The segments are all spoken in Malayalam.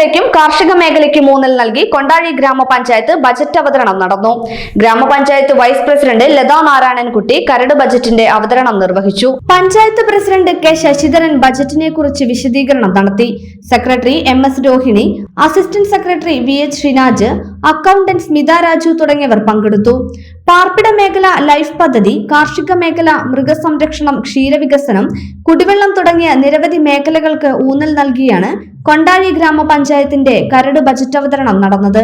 മേഖലയ്ക്കും കാർഷിക മേഖലയ്ക്കും ഊന്നൽ നൽകി കൊണ്ടാഴി ഗ്രാമപഞ്ചായത്ത് ബജറ്റ് അവതരണം നടന്നു. ഗ്രാമപഞ്ചായത്ത് വൈസ് പ്രസിഡന്റ് ലതാ നാരായണൻകുട്ടി കരട് ബജറ്റിന്റെ അവതരണം നിർവഹിച്ചു. പഞ്ചായത്ത് പ്രസിഡന്റ് കെ ശശിധരൻ ബജറ്റിനെ കുറിച്ച് വിശദീകരണം നടത്തി. Secretary M S Rohini assistant secretary V H Shinaj accountant Smitha Raju തുടങ്ങിയവർ പങ്കെടുത്തു. പാർപ്പിട മേഖല ലൈഫ് പദ്ധതി കാർഷിക മേഖല മൃഗസംരക്ഷണം ക്ഷീരവികസനം കുടിവെള്ളം തുടങ്ങിയ നിരവധി മേഖലകൾക്ക് ഊന്നൽ നൽകിയാണ് കൊണ്ടാഴി ഗ്രാമപഞ്ചായത്തിന്റെ കരട് ബജറ്റ് അവതരണം നടന്നത്.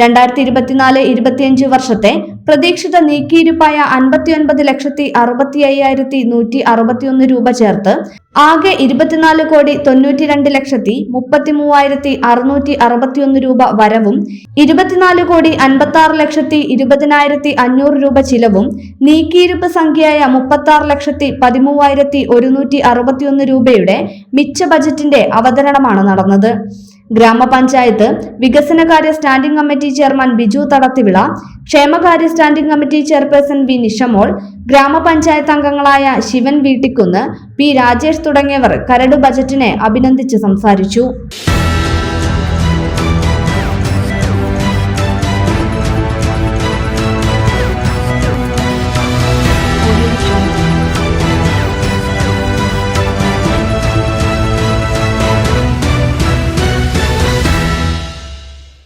രണ്ടായിരത്തി ഇരുപത്തിനാല് ഇരുപത്തിയഞ്ച് വർഷത്തെ പ്രതീക്ഷിത നീക്കിയിരുപ്പായ അൻപത്തിയൊൻപത് ലക്ഷത്തി അറുപത്തി അയ്യായിരത്തി നൂറ്റി അറുപത്തിയൊന്ന് രൂപ ചേർത്ത് ആകെ ഇരുപത്തിനാല് കോടി തൊണ്ണൂറ്റി രണ്ട് ലക്ഷത്തി മുപ്പത്തി മൂവായിരത്തി അറുന്നൂറ്റി അറുപത്തിയൊന്ന് രൂപ വരവും ഇരുപത്തിനാല് കോടി അൻപത്തി ആറ് ലക്ഷത്തി ഇരുപതിനായിരത്തി അഞ്ഞൂറ് രൂപ ചിലവും നീക്കിയിരുപ്പ് സംഖ്യയായ മുപ്പത്തി ആറ് ലക്ഷത്തി പതിമൂവായിരത്തി ഒരുന്നൂറ്റി അറുപത്തിയൊന്ന് രൂപയുടെ മിച്ച ബജറ്റിന്റെ അവതരണമാണ് നടന്നത്. ഗ്രാമപഞ്ചായത്ത് വികസനകാര്യ standing committee chairman Biju Thadathivila ക്ഷേമകാര്യ standing committee chairperson V Nishamol grama panchayat അംഗങ്ങളായ ശിവൻ വീട്ടിക്കുന്ന് പി രാജേഷ് തുടങ്ങിയവർ കരട് ബജറ്റിനെ അഭിനന്ദിച്ച് സംസാരിച്ചു